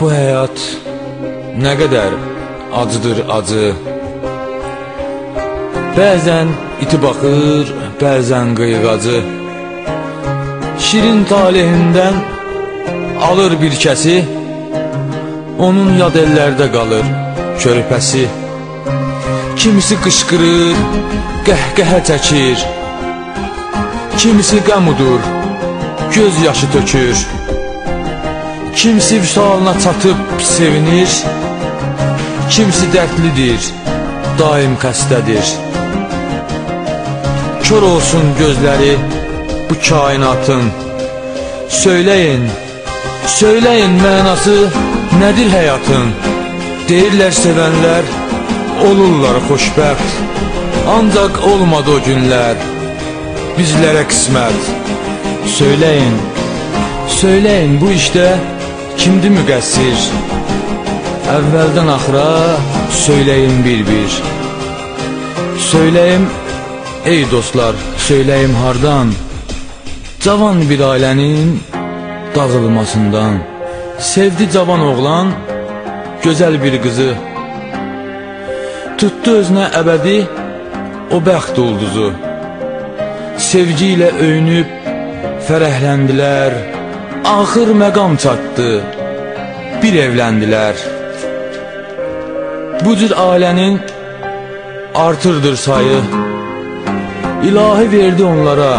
Bu həyat nə qədər acıdır acı. Bəzən iti baxır, bəzən qıyğacı Şirin talihindən alır bir kəsi Onun yad ellərdə qalır körpəsi. Kimisi qışqırır, qəhqəhə çəkir Kimisi qəm udur, göz yaşı tökür. Kimsi vüsalına çatıb sevinir. Kimsi dərdlidir, daim xəstədir Kör olsun gözləri bu kainatın. Söyləyin, söyləyin mənası nədir həyatın? Deyirlər sevənlər, olurlar xoşbəxt. Ancaq olmadı o günlər, bizlərə qismət. Söyləyin, söyləyin bu işdə kimdir müqəssir? Əvvəldən axıra söyləyim bir-bir. Söyləyim, ey dostlar, söyləyim hardan? Cavan bir ailənin dağılmasından. Sevdi cavan oğlan, gözəl bir qızı. Tutdu özünə əbədi, o bəxt ulduzu Sevgi ilə öyünüb, fərəhləndilər. Axır məqam çatdı, bir evləndilər. Bu cür ailənin artırdır sayı. İlahi verdi onlara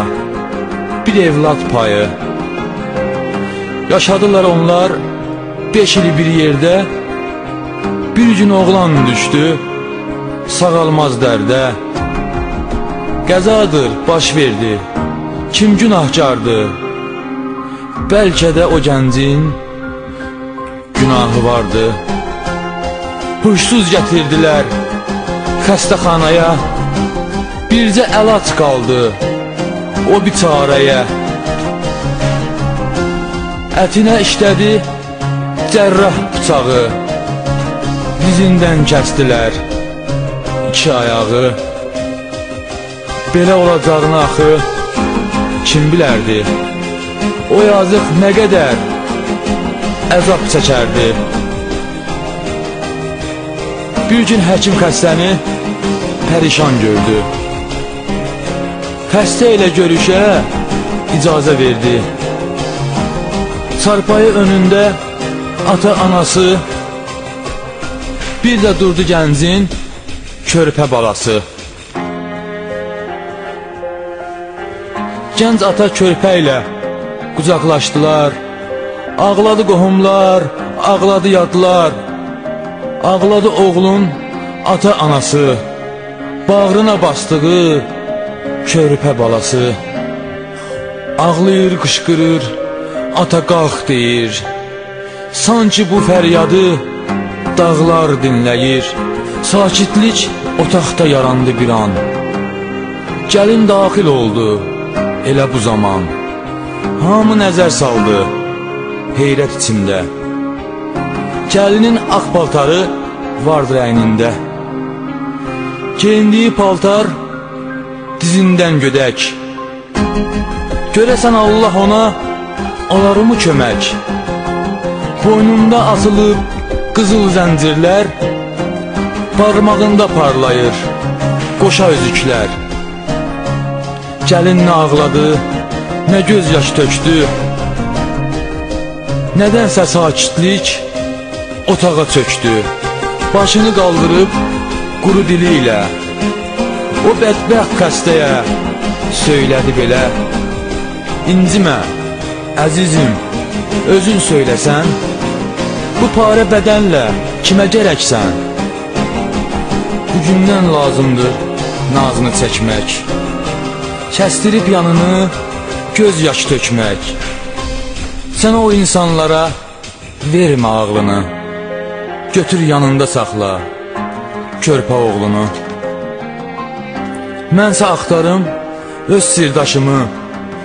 bir evlad payı. Yaşadılar onlar beş il bir yerdə Bir gün oğlan düşdü sağalmaz dərdə Qəzadır baş verdi. Kim günahkardır? Bəlkə də o gəncin günahı vardı Huşsuz gətirdilər xəstəxanaya. Bircə əlac qaldı o biçarəyə. Ətinə işlədi cərrah bıçağı. Dizindən kəstilər iki ayağı Belə olacağını axı kim bilərdi? O yazıq nə qədər əzab çəkərdi? Bir gün həkim xəstəni pərişan gördü. Xəstə ilə görüşə icazə verdi. Çarpayı önündə ata-anası Bir də durdu gəncin körpə balası Gənc ata körpə ilə qucaqlaşdılar. Ağladı qohumlar, ağladı yadlar. Ağladı oğlun ata-anası Bağrına basdığı körpə balası. Ağlayır, qışqırır, ata qalx deyir. Sanki bu fəryadı dağlar dinləyir. Sakitlik otaqda yarandı bir an. Gəlin daxil oldu elə bu zaman Hamı nəzər saldı heyrət içində. Gəlinin ağ paltarı vardır əynində. Geyindiyi paltar dizindən gödək. Görəsən Allah ona alarımı kömək. Boynunda asılıb qızıl zəncirlər Barmağında parlayır qoşa özüklər Gəlin nə ağladı, nə göz yaş tökdü Nədənsə sakitlik otağa çöktü Başını qaldırıb quru dili ilə O bədbəxt xəstəyə söylədi belə İncimə, əzizim, özün söyləsən Bu parə bədənlə kimə gərəksən? Bugündən lazımdır nazını çəkmək Kəstirib yanını göz yaş tökmək. Sən o insanlara vermə ağlını. Götür yanında saxla körpə oğlunu. Mənsə axtarım öz sirdaşımı.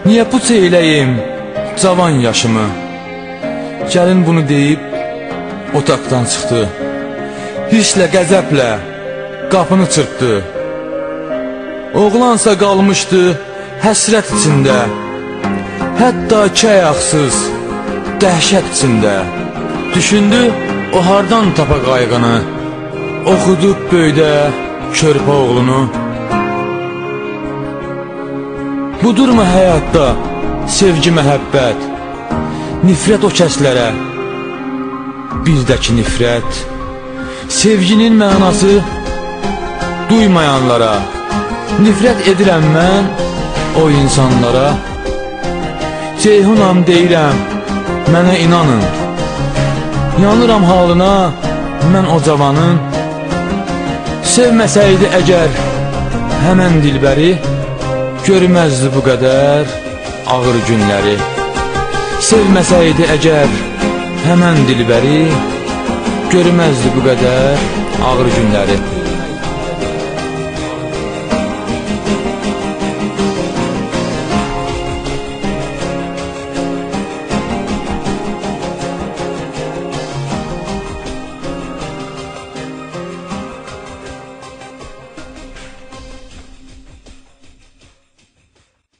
Niyə puç eyləyim cavan yaşımı? Gəlin bunu deyib otaqdan çıxdı. Hisslə, qəzəblə qapını çırpdı Oğlansa qalmışdı həsrət içində. Hətta iki ayaqsız, dəhşət içində. Düşündü, o hardan tapa qayğını. Oxudub böydə körpə oğlunu. Budurmu həyatda sevgi məhəbbət? Nifrət o kəslərə. Bizdəki nifrət Sevginin mənası duymayanlara Nifrət edirəm mən o insanlara. Ceyhunam deyirəm, mənə inanın. Yanıram halına, mən o cavanın. Sevməsəydi əgər həmən dilbəri Görməzdi bu qədər ağır günləri. Sevməsəydi əgər həmən dilbəri Görməzdi bu qədər ağır günləri